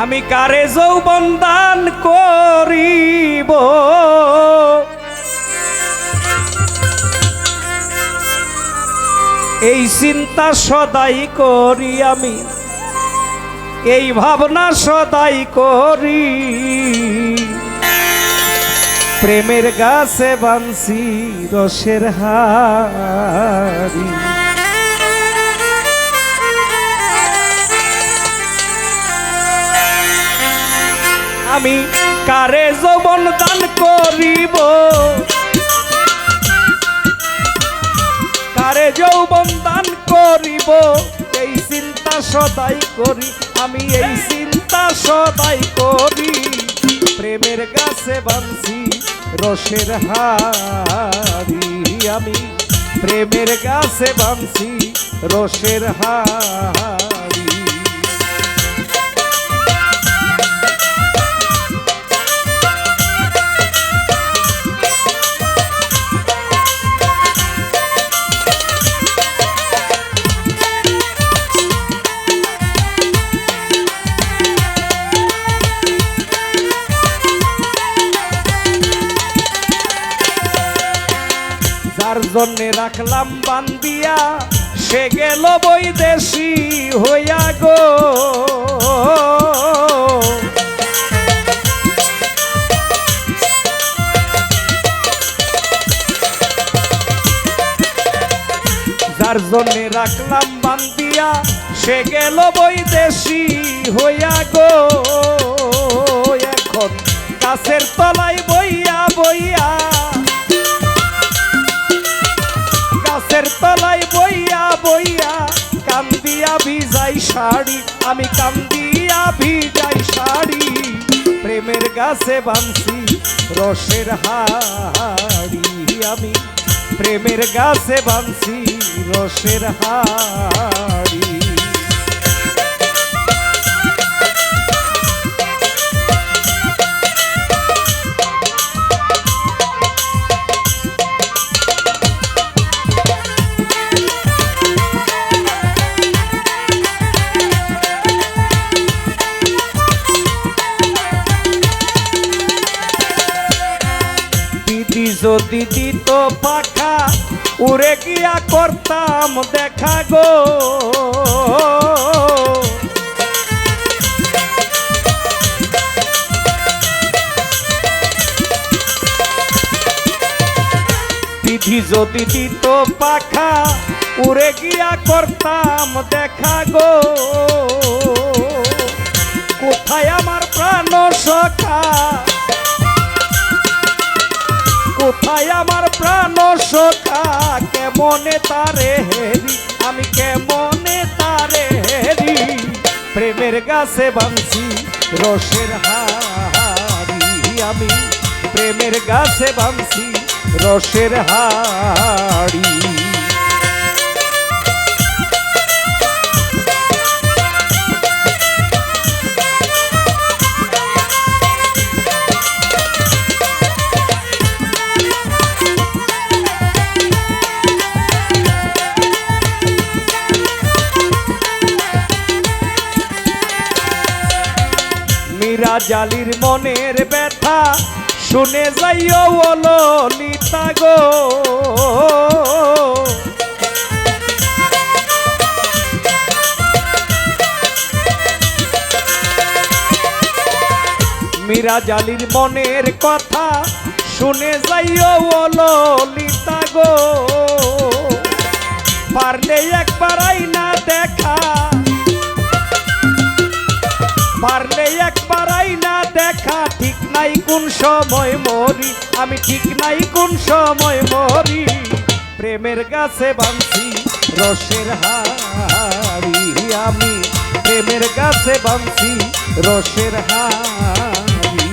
আমি কারে যৌবন দান করিব? এই চিন্তা সদাই করি আমি, এই ভাবনা সদাই করি। প্রেমের গাছে বানসি রসের হারি আমি কারে যৌবন দান করিব? কারে যৌবন দান করিব? এই চিন্তা সদাই করি, আমি এই চিন্তা সদাই করি। প্রেমের গাছে বানছি রসের হারি আমি। প্রেমের গাছে বানছি রসের হারি জন্যে রাখলাম বান্দিয়া। সে গেল বৈদেশি হইয়া গো। যার জন্যে রাখলাম বান্দিয়া, সে গেল বৈদেশি হইয়া গো। এখন গাছের তলায় আমি কান্দিয়া ভিজাই শাড়ি, প্রেমের গাছে বানছি রসের হাড়ি। আমি প্রেমের গাছে বানছি রসের হাড়ি। দিদি যদি দিত পাখা উড়ে গিয়া করতাম দেখা গো। দিদি যদি দিত পাখা উড়ে গিয়া করতাম দেখা গো। কোথায় আমার প্রাণ সখা কেমনে তারে হেরি? আমি কেমনে তারে হেরি? প্রেমের গাছে বানছি রসের হাড়ি। আমি প্রেমের গাছে বানছি রসের হাড়ি। মীরা জালির মনের ব্যথা, শুনে যাইও বলো লিতা গো। মীরা জালির মনের কথা, শুনে যাইও বলো লিতা গো। পারলে একবার আইনা দেখা পারলে একবার না দেখা, ঠিক নাই কোন সময় মরি। আমি ঠিক নাই কোন সময় মরি। প্রেমের গাছে বানছি রসের হাড়ি। আমি প্রেমের গাছে বানছি রসের হাড়ি।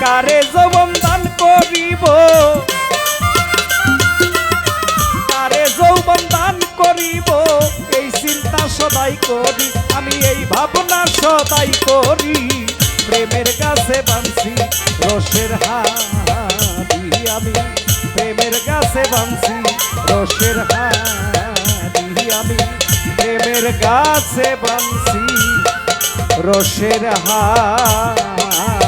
কারে যৌবন দান করিব? সদাই করি, আমি এই ভাবনা সদাই করি। প্রেমের কাছে বানছি রসের হাড়ি আমি। প্রেমের কাছে বানছি রসের হাড়ি আমি। প্রেমের কাছে বানছি রসের হার